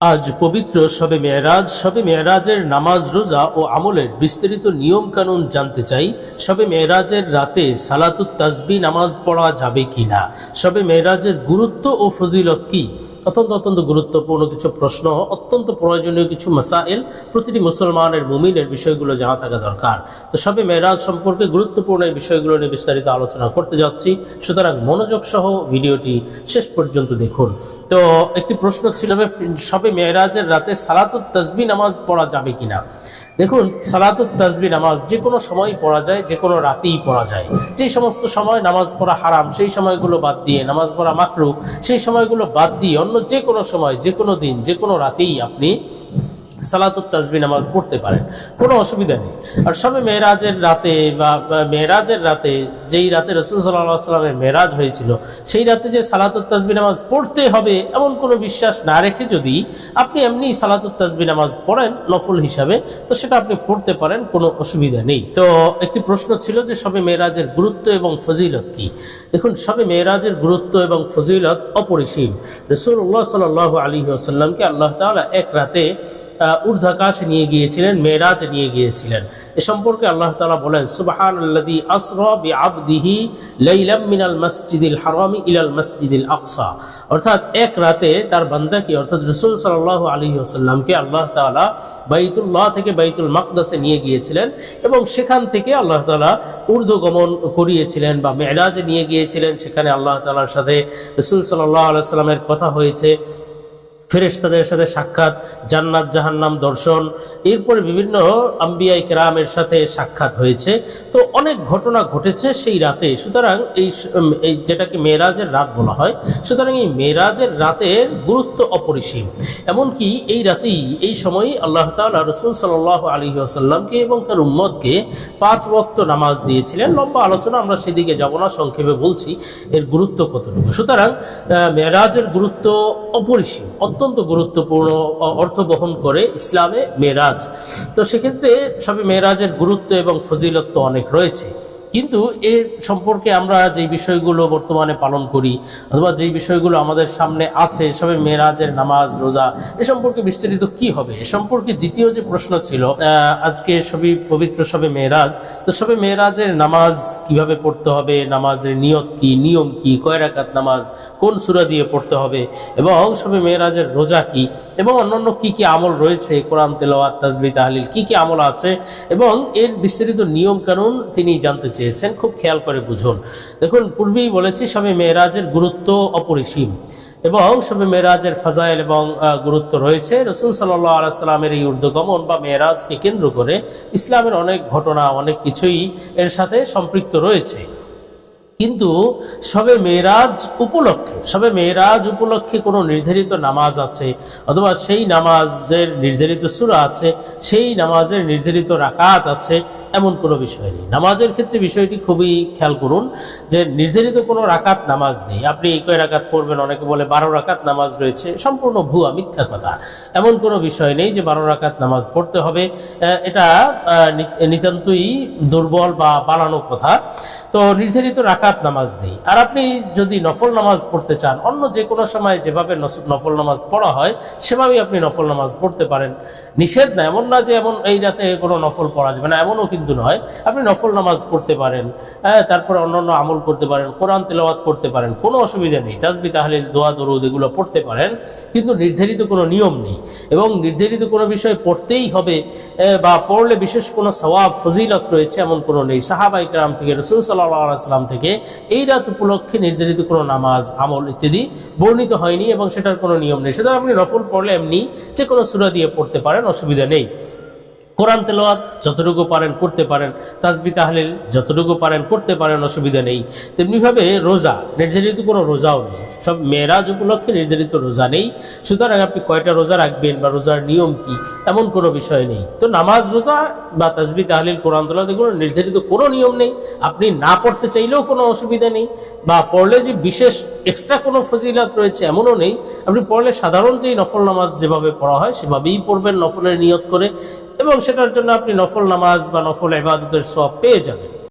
আজ পবিত্র সবে মেয়েরাজ, সবে মেয়েরাজের নামাজ, রোজা ও আমলের বিস্তারিত নিয়ম কানুন জানতে চাই, সবে মেয়েরাজের রাতে সালাতুত তাজবি নামাজ পড়া যাবে কি না সবে মেয়েরাজের গুরুত্ব ও ফজিলত কি? অত্যন্ত অত্যন্ত গুরুত্বপূর্ণ কিছু প্রশ্ন, অত্যন্ত প্রয়োজনীয় কিছু মাসাইল প্রতিটি মুসলমানের, মুমিনের বিষয়গুলো জানা থাকা দরকার। তো সবে মেয়েরাজ সম্পর্কে গুরুত্বপূর্ণ এই বিষয়গুলো নিয়ে বিস্তারিত আলোচনা করতে যাচ্ছি। সুতরাং মনোযোগ সহ ভিডিওটি শেষ পর্যন্ত দেখুন। তো একটি প্রশ্ন ছিল, সবে মেয়েরাজের রাতে সালাতুত তসবি নামাজ পড়া যাবে কিনা? দেখুন, সালাতুত তাজবি নামাজ যে কোনো সময় পড়া যায় যে কোনো রাতেই পড়া যায়। যে সমস্ত সময় নামাজ পড়া হারাম, সেই সময়গুলো বাদ দিয়ে নামাজ পড়া মাকরু, সেই সময়গুলো বাদ দিয়ে অন্য যে কোনো সময় যে কোনো দিন যে কোনো রাতেই আপনি সালাতুত তাসবি নামাজ পড়তে পারেন। কোনো অসুবিধা নেই। আর সবে মেয়েরাজের রাতে বা মেয়েরাজের রাতে যেই রাতে রসুল সাল্লাহ সাল্লামের মেয়েরাজ হয়েছিল, সেই রাতে যে সালাতুত তাসবি নামাজ পড়তে হবে এমন কোনো বিশ্বাস না রেখে যদি আপনি এমনি সালাতুত তাজবি নামাজ পড়েন নফল হিসাবে, তো সেটা আপনি পড়তে পারেন, কোনো অসুবিধা নেই। তো একটি প্রশ্ন ছিল যে সবে মেয়েরাজের গুরুত্ব এবং ফজিলত কি? দেখুন, সবে মেয়েরাজের গুরুত্ব এবং ফজিলত অপরিসীম। রসুল্লাহ সাল আলী আসাল্লামকে আল্লাহ তাআলা এক রাতে ঊর্ধ্বাকাশে নিয়ে গিয়েছিলেন মেরাজ নিয়ে গিয়েছিলেন। এ সম্পর্কে আল্লাহ তালা বলেন সুবহান আল্লাদি মিনাল মসজিদিল হারামি ইলাল মসজিদিল আকসা। অর্থাৎ এক রাতে তার বান্দাকে, অর্থাৎ রসুল সাল্লাহ আলী আসাল্লামকে আল্লাহ তাআলা বাইতুল্লাহ থেকে বাইতুল মাকদাসে নিয়ে গিয়েছিলেন এবং সেখান থেকে আল্লাহ তাআলা ঊর্ধ্বগমন করিয়েছিলেন বা মেরাজে নিয়ে গিয়েছিলেন। সেখানে আল্লাহ তালার সাথে রসুল সাল্লাহ আলাইসাল্লামের কথা হয়েছে। ফেরেশতাদের সাথে সাক্ষাৎ, জান্নাত, জাহান্নাম দর্শন। এরপরে বিভিন্ন আম্বিয়াই কেরামের সাথে সাক্ষাৎ হয়েছে। তো অনেক ঘটনা ঘটেছে সেই রাতে। সুতরাং এই এই যেটাকে মেয়েরাজের রাত বলা হয়, সুতরাং এই মেয়েরাজের রাতের গুরুত্ব অপরিসীম। এমনকি এই রাতেই, এই সময়ই আল্লাহ তাআলা রসুল সাল আলী আসাল্লামকে এবং তার উম্মদকে পাঁচ ওয়াক্ত নামাজ দিয়েছিলেন। লম্বা আলোচনা, আমরা সেদিকে যাব না, সংক্ষেপে বলছি, এর গুরুত্ব কতটুকু? সুতরাং মেয়েরাজের গুরুত্ব অপরিসীম। অত্যন্ত গুরুত্বপূর্ণ অর্থ বহন করে ইসলামে মেরাজ। তো সেক্ষেত্রে সবে মেরাজের গুরুত্ব এবং ফজিলত্ব অনেক রয়েছে। কিন্তু এর সম্পর্কে আমরা যে বিষয়গুলো বর্তমানে পালন করি, অথবা যেই বিষয়গুলো আমাদের সামনে আছে সবে মেরাজের নামাজ, রোজা, এ সম্পর্কে বিস্তারিত কি হবে? এ সম্পর্কে দ্বিতীয় যে প্রশ্ন ছিল আজকে সবই পবিত্র সবে মেরাজ তো সবে মেরাজের নামাজ কীভাবে পড়তে হবে? নামাজের নিয়ত কি? নিয়ম কি? কয় রাকাত নামাজ? কোন সূরা দিয়ে পড়তে হবে? এবং সবে মেরাজের রোজা কি? এবং অন্যান্য কি কি আমল রয়েছে? কোরআন, তেলাওয়াত তাজবি তাহলিল, কি কি আমল আছে? এবং এর বিস্তারিত নিয়ম কানুন তিনি জানতে চেয়েছেন খুব খেয়াল করে বুঝুন। দেখুন, পূর্বেই বলেছি সবে মেয়েরাজের গুরুত্ব অপরিসীম এবং সবে মেয়েরাজের ফাজাইল এবং গুরুত্ব রয়েছে। রসুল সাল্লাহ আলাইসাল্লামের এই ঊর্ধ্বগমন বা মেয়েরাজকে কেন্দ্র করে ইসলামের অনেক ঘটনা, অনেক কিছুই এর সাথে সম্পৃক্ত রয়েছে। কিন্তু সবে মেয়েরাজ উপলক্ষে, সবে মেয়েরাজ উপলক্ষে কোনো নির্ধারিত নামাজ আছে, অথবা সেই নামাজের নির্ধারিত সূরা আছে, সেই নামাজের নির্ধারিত রাকাত আছে, এমন কোনো বিষয় নেই। নামাজের ক্ষেত্রে বিষয়টি খুবই খেয়াল করুন যে নির্ধারিত কোনো রাকাত নামাজ নেই। আপনি কয় রাকাত পড়বেন? অনেকে বলে বারো রাকাত নামাজ রয়েছে। সম্পূর্ণ ভুয়া, মিথ্যা কথা। এমন কোনো বিষয় নেই যে বারো রাকাত নামাজ পড়তে হবে। এটা নিতান্তই দুর্বল বা বানানো কথা। তো নির্ধারিত রাকাত নামাজ নেই। আর আপনি যদি নফল নামাজ পড়তে চান, অন্য যে কোনো সময় যেভাবে নফল নামাজ পড়া হয়, সেভাবেই আপনি নফল নামাজ পড়তে পারেন। নিষেধ না, এমন না যে এমন এই রাতে কোনো নফল পড়া যাবে না, এমনও কিন্তু নয়। আপনি নফল নামাজ পড়তে পারেন হ্যাঁ তারপরে অন্যান্য আমল করতে পারেন, কোরআন তেলাওয়াত করতে পারেন, কোনো অসুবিধা নেই। তাসবি তাহলে দোয়া, দরুদ এগুলো পড়তে পারেন, কিন্তু নির্ধারিত কোনো নিয়ম নেই। এবং নির্ধারিত কোনো বিষয় পড়তেই হবে বা পড়লে বিশেষ কোনো সওয়াব, ফজিলত রয়েছে, এমন কোনো নেই। সাহাবাই কেরাম থেকে, রসুল সাল্লাহ সাল্লাম থেকে এই রাত উপলক্ষে নির্ধারিত কোনো নামাজ, আমল ইত্যাদি বর্ণিত হয়নি এবং সেটার কোনো নিয়ম নেই। সুতরাং আপনি নফল পড়লে এমনি যে কোনো সুরা দিয়ে পড়তে পারেন, অসুবিধা নেই। কোরআন তেলাওয়াত যতটুকু পারেন করতে পারেন, তাজবি তাহলিল যতটুকু পারেন করতে পারেন, অসুবিধা নেই। তেমনিভাবে রোজা, নির্ধারিত কোনো রোজাও নেই। সব মেয়েরাজ উপলক্ষে নির্ধারিত রোজা নেই। সুতরাং আপনি কয়টা রোজা রাখবেন বা রোজার নিয়ম কি, এমন কোনো বিষয় নেই। তো নামাজ রোজা বা তাসবি তাহলিল, কোরআন তেলাওয়াত এগুলো নির্ধারিত কোনো নিয়ম নেই। আপনি না পড়তে চাইলেও কোনো অসুবিধা নেই। বা পড়লে যে বিশেষ এক্সট্রা কোনো ফজিলাত রয়েছে এমনও নেই। আপনি পড়লে সাধারণ যেই নফল নামাজ যেভাবে পড়া হয়, সেভাবেই পড়বেন নফলের নিয়ত করে। এবং সেটার জন্য আপনি নফল নামাজ বা নফল এবাদতের সব পেয়ে যাবেন।